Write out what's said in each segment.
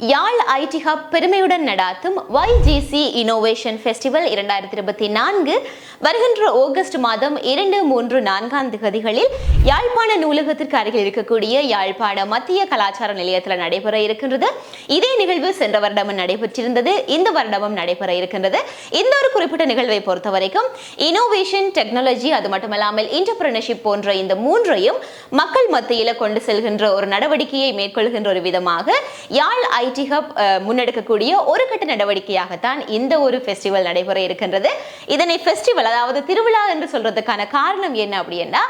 யாழ் ID hub பெருமையுடன் நடாத்தும் YGC innovation festival இரண்டாயிரத்தி இருபத்தி நான்கு வருகின்ற ஆகஸ்ட் மாதம் இரண்டு மூன்று நான்காம் திகதிகளில் யாழ்ப்பாண நூலகத்திற்கு அருகில் இருக்கக்கூடிய யாழ்ப்பாண மத்திய கலாச்சார நிலையத்தில் நடைபெற இருக்கின்றது. இதே நிகழ்வு சென்ற வருடமும் நடைபெற்றிருந்தது. இந்த வருடமும் நடைபெற இருக்கின்றது. இந்த ஒரு குறிப்பிட்ட நிகழ்வை பொறுத்த வரைக்கும் இனோவேஷன் டெக்னாலஜி அது மட்டுமல்லாமல் இன்டர்பிரினர்ஷிப் போன்ற இந்த மூன்றையும் மக்கள் மத்தியில் கொண்டு செல்கின்ற ஒரு நடவடிக்கையை மேற்கொள்கின்ற ஒரு விதமாக யாழ் ஐ ஐடி ஹப் முன்னெடுக்கக்கூடிய ஒரு கட்ட நடவடிக்கையாகத்தான் இந்த ஒரு ஃபெஸ்டிவல் நடைபெற இருக்கின்றது. இதனை ஃபெஸ்டிவல் அதாவது திருவிழா என்று சொல்றதுக்கான காரணம் என்ன அப்படின்னா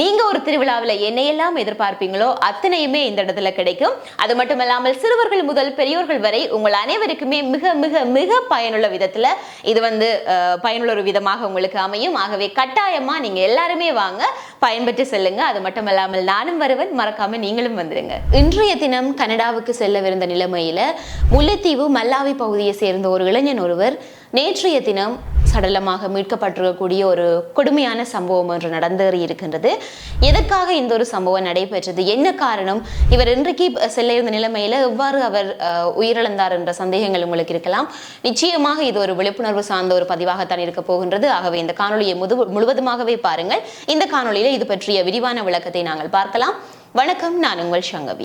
நீங்க ஒரு திருவிழாவில் என்னையெல்லாம் எதிர்பார்ப்பீங்களோ அத்தனையுமே இந்த இடத்துல கிடைக்கும். அது மட்டுமல்லாமல் சிறுவர்கள் முதல் பெரியோர்கள் வரை உங்கள் அனைவருக்குமே மிக மிக மிக பயனுள்ள விதத்துல இது வந்து பயனுள்ள ஒரு விதமாக உங்களுக்கு அமையும். ஆகவே கட்டாயமா நீங்க எல்லாருமே வாங்க பயன்பெற்று செல்லுங்க. அது மட்டுமல்லாமல் நானும் வருவன். மறக்காம நீங்களும் வந்துருங்க. இன்றைய தினம் கனடாவுக்கு செல்லவிருந்த நிலைமையில முல்லைத்தீவு மல்லாவி பகுதியை சேர்ந்த ஒரு இளைஞன் ஒருவர் நேற்றைய தினம் சடலமாக மீட்கப்பட்டிருக்கக்கூடிய ஒரு கொடுமையான சம்பவம் ஒன்று நடந்தேறி இருக்கின்றது. எதற்காக இந்த ஒரு சம்பவம் நடைபெற்றது? என்ன காரணம்? இவர் இன்றைக்கு செல்ல இருந்த நிலைமையில எவ்வாறு அவர் உயிரிழந்தார் என்ற சந்தேகங்கள் உங்களுக்கு இருக்கலாம். நிச்சயமாக இது ஒரு விழிப்புணர்வு சார்ந்த ஒரு பதிவாகத்தான் இருக்க போகின்றது. ஆகவே இந்த காணொலியை முது முழுவதுமாகவே பாருங்கள். இந்த காணொளியில இது பற்றிய விரிவான விளக்கத்தை நாங்கள் பார்க்கலாம். வணக்கம். நான் உங்கள் சங்கவி.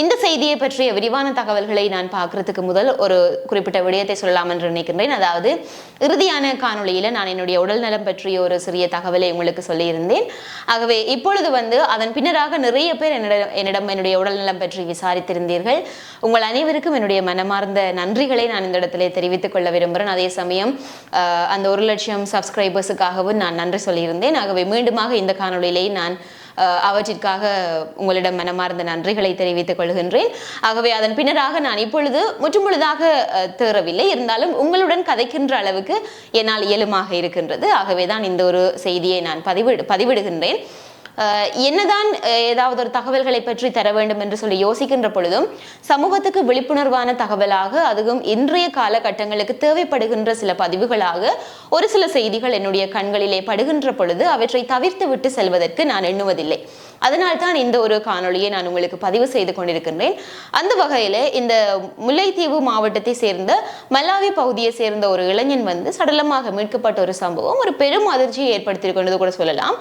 இந்த செய்தியை பற்றிய விரிவான தகவல்களை நான் பார்க்கறதுக்கு முதல் ஒரு குறிப்பிட்ட விடயத்தை சொல்லலாம் என்று நினைக்கின்றேன். அதாவது இறுதியான காணொளியில் நான் என்னுடைய உடல் நலம் பற்றிய ஒரு சிறிய தகவலை உங்களுக்கு சொல்லியிருந்தேன். ஆகவே இப்பொழுது வந்து அதன் பின்னராக நிறைய பேர் என்னிடம் என்னிடம் என்னுடைய உடல் நலம் பற்றி விசாரித்திருந்தீர்கள். உங்கள் அனைவருக்கும் என்னுடைய மனமார்ந்த நன்றிகளை நான் இந்த இடத்திலே தெரிவித்துக் கொள்ள விரும்புகிறேன். அதே சமயம் அந்த ஒரு லட்சம் சப்ஸ்கிரைபர்ஸுக்காகவும் நான் நன்றி சொல்லியிருந்தேன். ஆகவே மீண்டுமாக இந்த காணொளியிலே நான் அவற்றிற்காக உங்களிடம் மனமார்ந்த நன்றிகளை தெரிவித்துக் கொள்கின்றேன். ஆகவே அதன் பின்னராக நான் இப்பொழுது முற்றுமுழுதாக தேறவில்லை. இருந்தாலும் உங்களுடன் கதைக்கின்ற அளவுக்கு என்னால் இயலுமாக இருக்கின்றது. ஆகவே தான் இந்த ஒரு செய்தியை நான் பதிவிடு பதிவிடுகின்றேன். என்னதான் ஏதாவது ஒரு தகவல்களை பற்றி தர வேண்டும் என்று சொல்லி யோசிக்கின்ற பொழுதும் சமூகத்துக்கு விழிப்புணர்வான தகவலாக அதுவும் இன்றைய காலகட்டங்களுக்கு தேவைப்படுகின்ற சில பதிவுகளாக ஒரு சில செய்திகள் என்னுடைய கண்களிலே படுகின்ற பொழுது அவற்றை தவிர்த்து விட்டு செல்வதற்கு நான் எண்ணுவதில்லை. அதனால் தான் இந்த ஒரு காணொளியை நான் உங்களுக்கு பதிவு செய்து கொண்டிருக்கின்றேன். அந்த வகையில் இந்த முல்லைத்தீவு மாவட்டத்தை சேர்ந்த மல்லாவி பகுதியை சேர்ந்த ஒரு இளைஞன் வந்து சடலமாக மீட்கப்பட்ட ஒரு சம்பவம் ஒரு பெரும் அதிர்ச்சியை ஏற்படுத்தியிருக்கின்றது கூட சொல்லலாம்.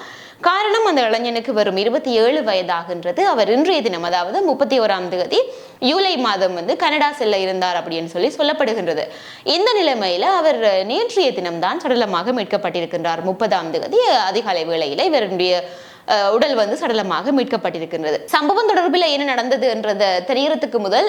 காரணம் அந்த இளைஞனுக்கு வரும் இருபத்தி ஏழு வயதாகின்றது. அவர் இன்றைய தினம் அதாவது முப்பத்தி ஓராம் தேதி ஜூலை மாதம் வந்து கனடா செல்ல இருந்தார் அப்படின்னு சொல்லி சொல்லப்படுகின்றது. இந்த நிலைமையில அவர் நேற்றைய தினம்தான் சடலமாக மீட்கப்பட்டிருக்கின்றார். முப்பதாம் தேதி அதிகாலை வேளையில இவருடைய உடல் வந்து சடலமாக மீட்கப்பட்டிருக்கின்றது. சம்பவம் தொடர்பில் என்ன நடந்தது என்றத தெரியறதுக்கு முதல்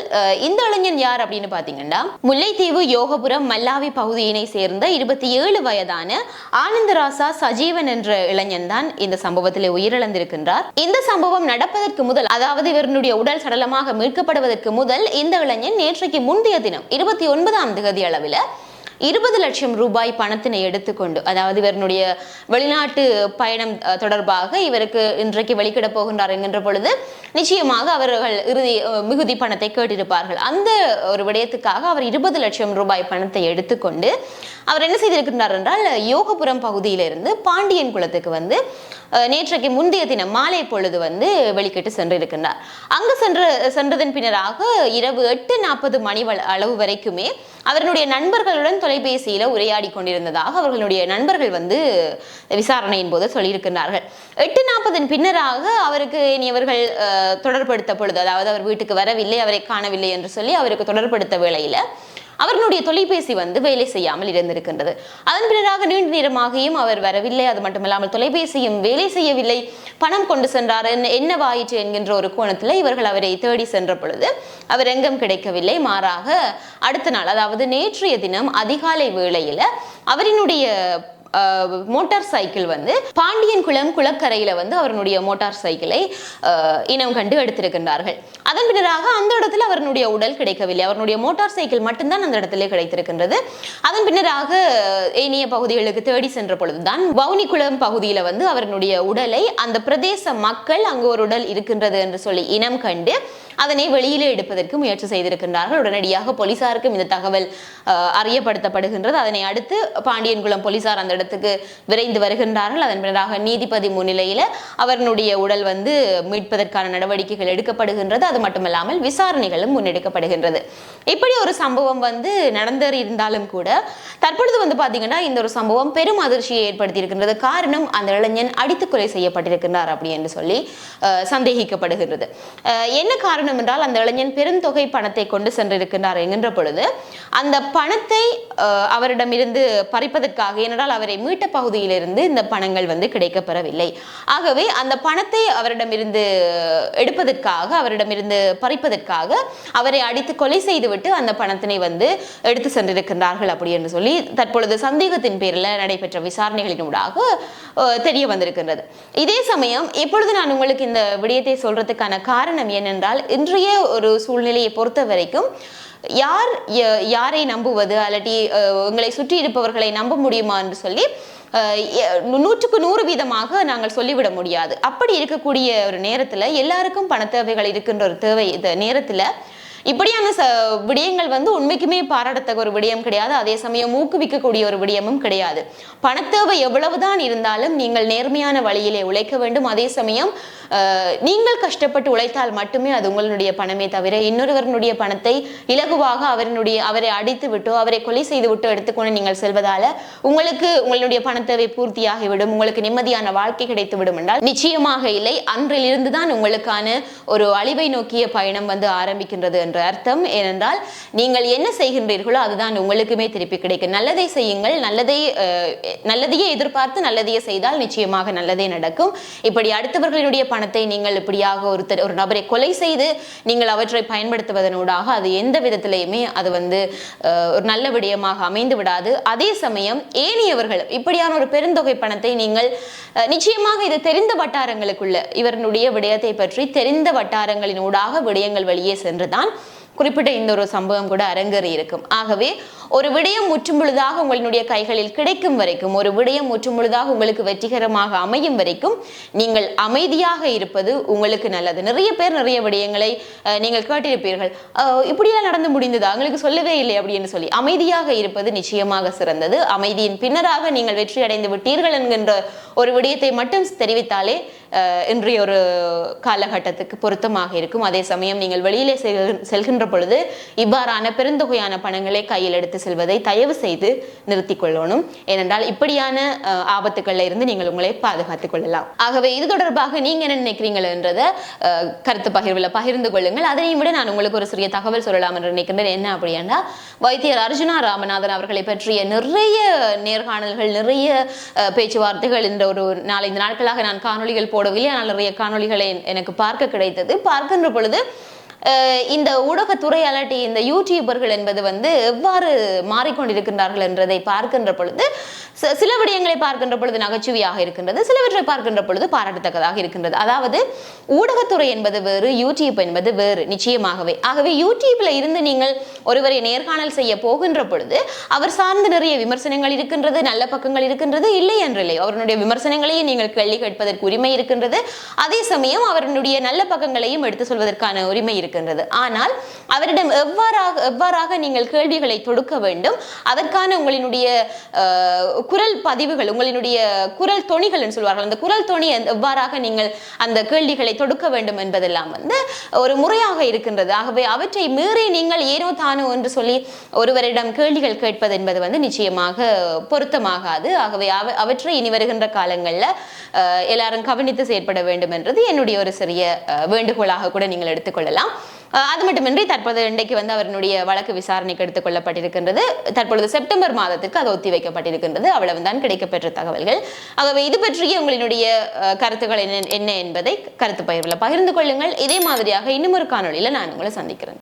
இந்த இளைஞன் யார் அப்படின்னு பாத்தீங்கன்னா முல்லைத்தீவு யோகபுரம் மல்லாவி பகுதியினை சேர்ந்த இருபத்தி ஏழு வயதான ஆனந்தராசா சஜீவன் என்ற இளைஞன் தான் இந்த சம்பவத்திலே உயிரிழந்திருக்கின்றார். இந்த சம்பவம் நடப்பதற்கு முதல் அதாவது இவருடைய உடல் சடலமாக மீட்கப்படுவதற்கு முதல் இந்த இளைஞன் நேற்றைக்கு முந்தைய தினம் இருபத்தி ஒன்பதாம் தேதி அளவில் இருபது லட்சம் ரூபாய் பணத்தினை எடுத்துக்கொண்டு அதாவது இவருடைய வெளிநாட்டு பயணம் தொடர்பாக இவருக்கு இன்றைக்கு வெளிக்கிட போகின்றார் என்கின்ற பொழுது நிச்சயமாக அவர்கள் இறுதி மிகுதி பணத்தை கேட்டிருப்பார்கள். அந்த ஒரு விடயத்துக்காக அவர் இருபது லட்சம் ரூபாய் பணத்தை எடுத்துக்கொண்டு அவர் என்ன செய்திருக்கின்றார் என்றால் யோகபுரம் பகுதியிலிருந்து பாண்டியன் குளத்துக்கு வந்து நேற்றைக்கு முந்தைய தினம் மாலை பொழுது வந்து வெளிக்கிட்டு சென்றிருக்கின்றார் அங்கு சென்று சென்றதன் பின்னராக இரவு எட்டு நாற்பது மணி அளவு வரைக்குமே அவருடைய நண்பர்களுடன் தொலைபேசியில உரையாடி கொண்டிருந்ததாக அவர்களுடைய நண்பர்கள் வந்து விசாரணையின் போது சொல்லியிருக்கிறார்கள். எட்டு நாற்பதன் பின்னராக அவருக்கு இனியவர்கள் தொடர்படுத்த பொழுது அதாவது அவர் வீட்டுக்கு வரவில்லை அவரை காணவில்லை என்று சொல்லி அவருக்கு தொடர்படுத்த வேளையில அவர்களுடைய தொலைபேசி வந்து வேலை செய்யாமல் இருந்திருக்கின்றது. அதன் பின்னராக நீண்ட நேரமாகியும் அவர் வரவில்லை. அது மட்டுமல்லாமல் தொலைபேசியும் வேலை செய்யவில்லை. பணம் கொண்டு சென்றார். என்ன என்னவாயிற்று என்கின்ற ஒரு கோணத்தில் இவர்கள் அவரை தேடி சென்ற பொழுது அவர் எங்கும் கிடைக்கவில்லை. மாறாக அடுத்த நாள் அதாவது நேற்றைய தினம் அதிகாலை வேளையில் அவரினுடைய மோட்டார் சைக்கிள் வந்து பாண்டியன் குளம் குளக்கரையில் வந்து அவருடைய மோட்டார் சைக்கிளை இனம் கண்டு எடுத்திருக்கின்றார்கள். அதன் பின்னராக அந்த இடத்துல அவருடைய உடல் கிடைக்கவில்லை. அவருடைய மோட்டார் சைக்கிள் மட்டும்தான் அந்த இடத்திலே கிடைத்திருக்கின்றது. அதன் பின்னராக ஏனைய பகுதிகளுக்கு தேடி சென்ற பொழுதுதான் வவுனிக்குளம் பகுதியில் வந்து அவருடைய உடலை அந்த பிரதேச மக்கள் அங்கு ஒரு உடல் இருக்கின்றது என்று சொல்லி இனம் கண்டு அதனை வெளியிலே எடுப்பதற்கு முயற்சி செய்திருக்கின்றார்கள். உடனடியாக போலீசாருக்கும் இந்த தகவல் அறியப்படுத்தப்படுகின்றது. அதனை அடுத்து பாண்டியன்குளம் போலீசார் அந்த இடத்துக்கு விரைந்து வருகின்றார்கள். அதன் பின்னராக நீதிபதி முன்னிலையில அவர்களுடைய உடல் வந்து மீட்பதற்கான நடவடிக்கைகள் எடுக்கப்படுகின்றது. அது மட்டுமல்லாமல் விசாரணைகளும் முன்னெடுக்கப்படுகின்றது. இப்படி ஒரு சம்பவம் வந்து நடந்தேறி இருந்தாலும் கூட தற்பொழுது வந்து பாத்தீங்கன்னா இந்த ஒரு சம்பவம் பெரும் அதிர்ச்சியை ஏற்படுத்தியிருக்கின்றது. காரணம் அந்த இளைஞன் அடித்து கொலை செய்யப்பட்டிருக்கின்றார் அப்படி என்று சொல்லி அஹ், சந்தேகிக்கப்படுகின்றது. என்ன காரணம்? என்றால் அந்த இளைஞன் பெருந்தொகை பணத்தை கொண்டு சென்றிருக்கின்றார் என்கின்ற பொழுது அந்த பணத்தை அவரிடமிருந்து பறிப்பதற்காக ஏனென்றால் அவரை மீட்ட பகுதியிலிருந்து இந்த பணங்கள் வந்து கிடைக்கப்பெறவில்லை. ஆகவே அந்த பணத்தை அவரிடமிருந்து எடுப்பதற்காக அவரிடமிருந்து பறிப்பதற்காக அவரை அடித்து கொலை செய்துவிட்டு அந்த பணத்தினை வந்து எடுத்து சென்றிருக்கின்றார்கள் அப்படி என்று சொல்லி தற்பொழுது சந்தேகத்தின் பேரில் நடைபெற்ற விசாரணைகளினூடாக தெரிய வந்திருக்கின்றது. இதே சமயம் எப்பொழுது நான் உங்களுக்கு இந்த விடயத்தை சொல்றதுக்கான காரணம் என்னென்றால் இன்றைய ஒரு சூழ்நிலையை பொறுத்த வரைக்கும் யார் யாரை நம்புவது அல்லாட்டி உங்களை சுற்றி இருப்பவர்களை நம்ப முடியுமா என்று சொல்லி நூற்றுக்கு நூறு வீதமாக நாங்கள் சொல்லிவிட முடியாது. அப்படி இருக்கக்கூடிய ஒரு நேரத்தில் எல்லாருக்கும் பண தேவைகள் இருக்கின்ற ஒரு தேவை இந்த நேரத்தில் இப்படியான ச விடயங்கள் வந்து உண்மைக்குமே பாராட்டத்தக்க ஒரு விடயம் கிடையாது. அதே சமயம் ஊக்குவிக்கக்கூடிய ஒரு விடயமும் கிடையாது. பணத்தேவை எவ்வளவுதான் இருந்தாலும் நீங்கள் நேர்மையான வழியிலே உழைக்க வேண்டும். அதே சமயம் நீங்கள் கஷ்டப்பட்டு உழைத்தால் மட்டுமே அது உங்களுடைய பணமே தவிர இன்னொருவருடைய பணத்தை இலகுவாக அவரனுடைய அவரை அடித்து விட்டோ அவரை கொலை செய்து விட்டோ எடுத்துக்கொண்டு நீங்கள் செல்வதால உங்களுக்கு உங்களுடைய பணத்தேவை பூர்த்தியாகிவிடும் உங்களுக்கு நிம்மதியான வாழ்க்கை கிடைத்து விடும் என்றால் நிச்சயமாக இல்லை. அன்றிலிருந்து தான் உங்களுக்கான ஒரு அழிவை நோக்கிய பயணம் வந்து ஆரம்பிக்கின்றது என்ற அர்த்தம். ஏனென்றால் நீங்கள் என்ன செய்கின்றீர்களோ அதுதான் உங்களுக்குமே திருப்பி கிடைக்கும். நல்லதை செய்யுங்கள் நல்லதை அஹ், நல்லதையே எதிர்பார்த்து நல்லதையே செய்தால் நிச்சயமாக நல்லதே நடக்கும். இப்படி அடுத்தவர்களுடைய பணத்தை நீங்கள் இப்படியாக ஒருத்தர் ஒரு நபரை கொலை செய்து நீங்கள் அவற்றை பயன்படுத்துவதனூடாக அது எந்த விதத்திலையுமே அது வந்து ஒரு நல்ல விடயமாக அமைந்து விடாது. அதே சமயம் ஏனையவர்கள் இப்படியான ஒரு பெருந்தொகை பணத்தை நீங்கள் நிச்சயமாக இது தெரிந்த வட்டாரங்களுக்குள்ள இவருடைய விடயத்தை பற்றி தெரிந்த வட்டாரங்களின் ஊடாக விடயங்கள் வழியே சென்றுதான் குறிப்பிட்ட இந்த ஒரு சம்பவம் கூட அரங்கேறி இருக்கும். ஆகவே ஒரு விடயம் முற்றும் பொழுதாக உங்களுடைய கைகளில் கிடைக்கும் வரைக்கும் ஒரு விடயம் முற்றும் முழுதாக உங்களுக்கு வெற்றிகரமாக அமையும் வரைக்கும் நீங்கள் அமைதியாக இருப்பது உங்களுக்கு நல்லது. நிறைய பேர் நிறைய விடயங்களை நீங்கள் கேட்டிருப்பீர்கள். இப்படியெல்லாம் நடந்து முடிந்ததா? உங்களுக்கு சொல்லவே இல்லை அப்படின்னு சொல்லி. அமைதியாக இருப்பது நிச்சயமாக சிறந்தது. அமைதியின் பின்னராக நீங்கள் வெற்றி அடைந்து விட்டீர்கள் என்கின்ற ஒரு விடயத்தை மட்டும் தெரிவித்தாலே இன்றைய ஒரு காலகட்டத்துக்கு பொருத்தமாக இருக்கும். அதே சமயம் நீங்கள் வெளியிலே செல்- செல்கின்ற பொழுது இவ்வாறான பெருந்தொகையான பணங்களை கையில் எடுத்து செல்வதை தயவு செய்து நிறுத்திக் கொள்ளணும். ஏனென்றால் இப்படியான ஆபத்துக்கள்ல இருந்து நீங்கள் உங்களை பாதுகாத்துக் கொள்ளலாம். ஆகவே இது தொடர்பாக நீங்க என்ன நினைக்கிறீங்கன்றத அஹ், கருத்து பகிர்வில் பகிர்ந்து கொள்ளுங்கள். அதனையும் விட நான் உங்களுக்கு ஒரு சிறிய தகவல் சொல்லலாம் என்று நினைக்கின்றேன். என்ன அப்படின்னா வைத்தியர் அர்ஜுனா ராமநாதன் அவர்களை பற்றிய நிறைய நேர்காணல்கள் நிறைய பேச்சுவார்த்தைகள். இந்த ஒரு நாலஞ்சு நாட்களாக நான் காணொளிகள் போடவில்லை. ஆனால் நிறைய காணொளிகளை எனக்கு பார்க்க கிடைத்தது. பார்க்கின்ற பொழுது இந்த ஊடகத்துறை அல்லாட்டி இந்த யூடியூபர்கள் என்பது வந்து எவ்வாறு மாறிக்கொண்டிருக்கின்றார்கள் என்றதை பார்க்கின்ற பொழுது ச- சில விடயங்களை பார்க்கின்ற பொழுது நகைச்சுவையாக இருக்கின்றது சிலவற்றை பார்க்கின்ற பொழுது பாராட்டத்தக்கதாக இருக்கின்றது. அதாவது ஊடகத்துறை என்பது வேறு யூடியூப் என்பது வேறு நிச்சயமாகவே. ஆகவே யூடியூப்ல இருந்து நீங்கள் ஒருவரை நேர்காணல் செய்ய போகின்ற பொழுது அவர் சார்ந்து நிறைய விமர்சனங்கள் இருக்கின்றது நல்ல பக்கங்கள் இருக்கின்றது இல்லை என்றில்லை. அவருடைய விமர்சனங்களையும் நீங்கள் கேள்வி கேட்பதற்கு உரிமை இருக்கின்றது. அதே சமயம் அவருடைய நல்ல பக்கங்களையும் எடுத்து சொல்வதற்கான உரிமை இருக்கின்றது ஆனால் அவரிடம் எவ்வாறாக எவ்வாறாக நீங்கள் கேள்விகளை தொடுக்க வேண்டும் அதற்கான உங்களினுடைய குரல் பதிவுகள் உங்களினுடைய குரல் தொனிகள் என்று சொல்வார்கள். அந்த குரல் தொணி எவ்வாறாக நீங்கள் அந்த கேள்விகளை தொடுக்க வேண்டும் என்பதெல்லாம் வந்து ஒரு முறையாக இருக்கின்றது. ஆகவே அவற்றை மீறி நீங்கள் ஏனோ தானோ என்று சொல்லி ஒருவரிடம் கேள்விகள் கேட்பது என்பது வந்து நிச்சயமாக பொருத்தமாகாது. ஆகவே அவ அவற்றை இனி வருகின்ற காலங்களில் எல்லாரும் கவனித்து செயற்பட வேண்டும் என்றது என்னுடைய ஒரு சிறிய வேண்டுகோளாக கூட நீங்கள் எடுத்துக்கொள்ளலாம். அது மட்டுமின்றி தற்போது இன்றைக்கு வந்து அவருடைய வழக்கு விசாரணைக்கு எடுத்துக் கொள்ளப்பட்டிருக்கின்றது. தற்பொழுது செப்டம்பர் மாதத்துக்கு அது ஒத்திவைக்கப்பட்டிருக்கின்றது அவ்வளவுதான் கிடைக்கப்பெற்ற தகவல்கள். ஆகவே இது பற்றிய உங்களினுடைய கருத்துக்கள் என்ன என்ன என்பதை கருத்து பகிர்வில் பகிர்ந்து கொள்ளுங்கள். இதே மாதிரியாக இன்னும் ஒரு காணொலியில் நான் உங்களை சந்திக்கிறேன்.